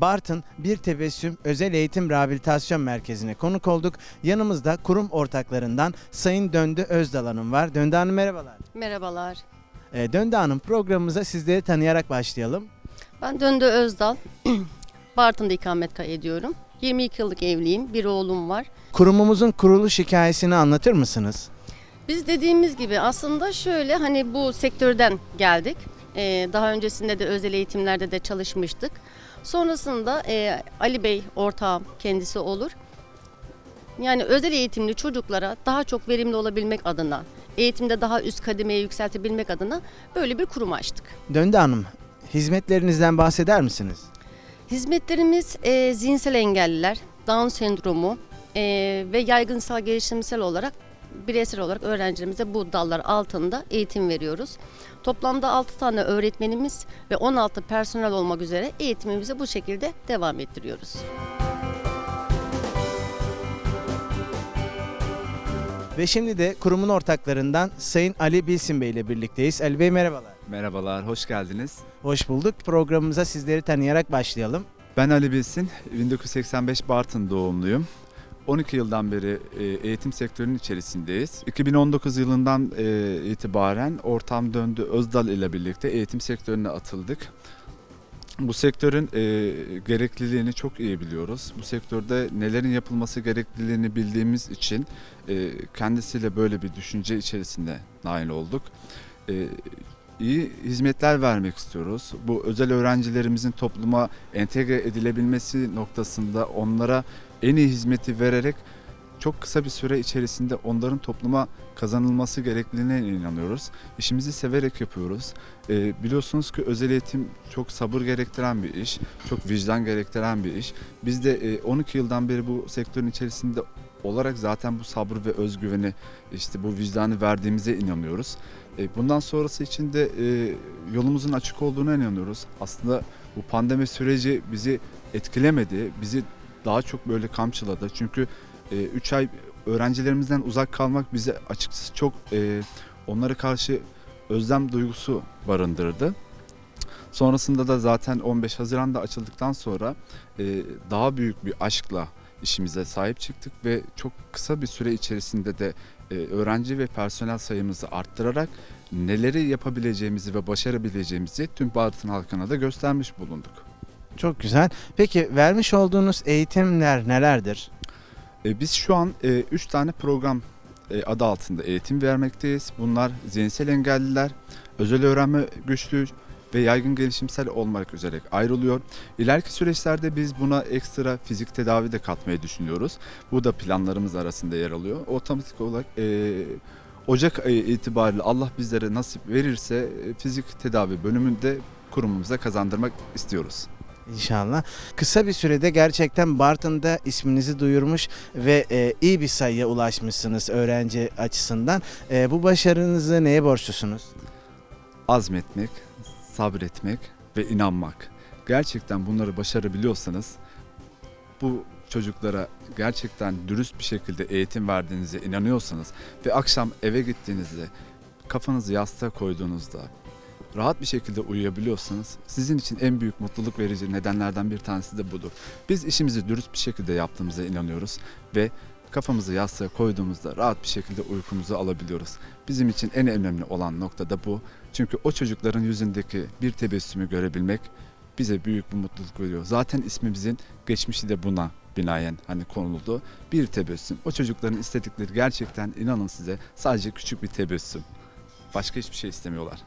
Bartın Bir Tebessüm Özel Eğitim Rehabilitasyon Merkezi'ne konuk olduk. Yanımızda kurum ortaklarından Sayın Döndü Özdal Hanım var. Döndü Hanım merhabalar. Merhabalar. Ee, Döndü Hanım programımıza sizleri tanıyarak başlayalım. Ben Döndü Özdal. Bartın'da ikamet ediyorum. 22 yıllık evliyim. Bir oğlum var. Kurumumuzun kuruluş hikayesini anlatır mısınız? Biz dediğimiz gibi aslında şöyle hani bu sektörden geldik. Ee, daha öncesinde de özel eğitimlerde de çalışmıştık. Sonrasında e, Ali Bey ortağım kendisi olur. Yani özel eğitimli çocuklara daha çok verimli olabilmek adına, eğitimde daha üst kademeye yükseltebilmek adına böyle bir kurum açtık. Döndü Hanım, hizmetlerinizden bahseder misiniz? Hizmetlerimiz e, zihinsel engelliler, Down sendromu e, ve yaygınsal gelişimsel olarak bireysel olarak öğrencilerimize bu dallar altında eğitim veriyoruz. Toplamda 6 tane öğretmenimiz ve 16 personel olmak üzere eğitimimizi bu şekilde devam ettiriyoruz. Ve şimdi de kurumun ortaklarından Sayın Ali Bilsin Bey ile birlikteyiz. Ali Bey merhabalar. Merhabalar, hoş geldiniz. Hoş bulduk. Programımıza sizleri tanıyarak başlayalım. Ben Ali Bilsin, 1985 Bartın doğumluyum. 12 yıldan beri e, eğitim sektörünün içerisindeyiz. 2019 yılından e, itibaren Ortam Döndü Özdal ile birlikte eğitim sektörüne atıldık. Bu sektörün e, gerekliliğini çok iyi biliyoruz. Bu sektörde nelerin yapılması gerekliliğini bildiğimiz için e, kendisiyle böyle bir düşünce içerisinde nail olduk. E, iyi hizmetler vermek istiyoruz. Bu özel öğrencilerimizin topluma entegre edilebilmesi noktasında onlara en iyi hizmeti vererek çok kısa bir süre içerisinde onların topluma kazanılması gerekliliğine inanıyoruz. İşimizi severek yapıyoruz. Ee, biliyorsunuz ki özel eğitim çok sabır gerektiren bir iş, çok vicdan gerektiren bir iş. Biz de e, 12 yıldan beri bu sektörün içerisinde olarak zaten bu sabır ve özgüveni, işte bu vicdanı verdiğimize inanıyoruz. E, Bundan sonrası için de e, yolumuzun açık olduğuna inanıyoruz. Aslında bu pandemi süreci bizi etkilemedi, bizi daha çok böyle kamçıladı. Çünkü 3 ay öğrencilerimizden uzak kalmak bize açıkçası çok e, onlara karşı özlem duygusu barındırdı. Sonrasında da zaten 15 Haziran'da açıldıktan sonra e, daha büyük bir aşkla işimize sahip çıktık ve çok kısa bir süre içerisinde de e, öğrenci ve personel sayımızı arttırarak neleri yapabileceğimizi ve başarabileceğimizi tüm Bartın halkına da göstermiş bulunduk. Çok güzel. Peki vermiş olduğunuz eğitimler nelerdir? E, biz şu an 3 tane program e, adı altında eğitim vermekteyiz. Bunlar zihinsel engelliler, özel öğrenme güçlüğü ve yaygın gelişimsel olmak üzere ayrılıyor. İleriki süreçlerde biz buna ekstra fizik tedavi de katmayı düşünüyoruz. Bu da planlarımız arasında yer alıyor. Otomatik olarak e, Ocak ayı itibariyle Allah bizlere nasip verirse e, fizik tedavi bölümünde kurumumuza kazandırmak istiyoruz. İnşallah. Kısa bir sürede gerçekten Bartın'da isminizi duyurmuş ve e, iyi bir sayıya ulaşmışsınız öğrenci açısından. E, bu başarınızı neye borçlusunuz? azmetmek, sabretmek ve inanmak. Gerçekten bunları başarabiliyorsanız bu çocuklara gerçekten dürüst bir şekilde eğitim verdiğinize inanıyorsanız ve akşam eve gittiğinizde kafanızı yastığa koyduğunuzda rahat bir şekilde uyuyabiliyorsanız sizin için en büyük mutluluk verici nedenlerden bir tanesi de budur. Biz işimizi dürüst bir şekilde yaptığımıza inanıyoruz ve kafamızı yastığa koyduğumuzda rahat bir şekilde uykumuzu alabiliyoruz. Bizim için en önemli olan nokta da bu. Çünkü o çocukların yüzündeki bir tebessümü görebilmek bize büyük bir mutluluk veriyor. Zaten ismimizin geçmişi de buna binaen hani konuldu. Bir tebessüm. O çocukların istedikleri gerçekten inanın size sadece küçük bir tebessüm. Başka hiçbir şey istemiyorlar.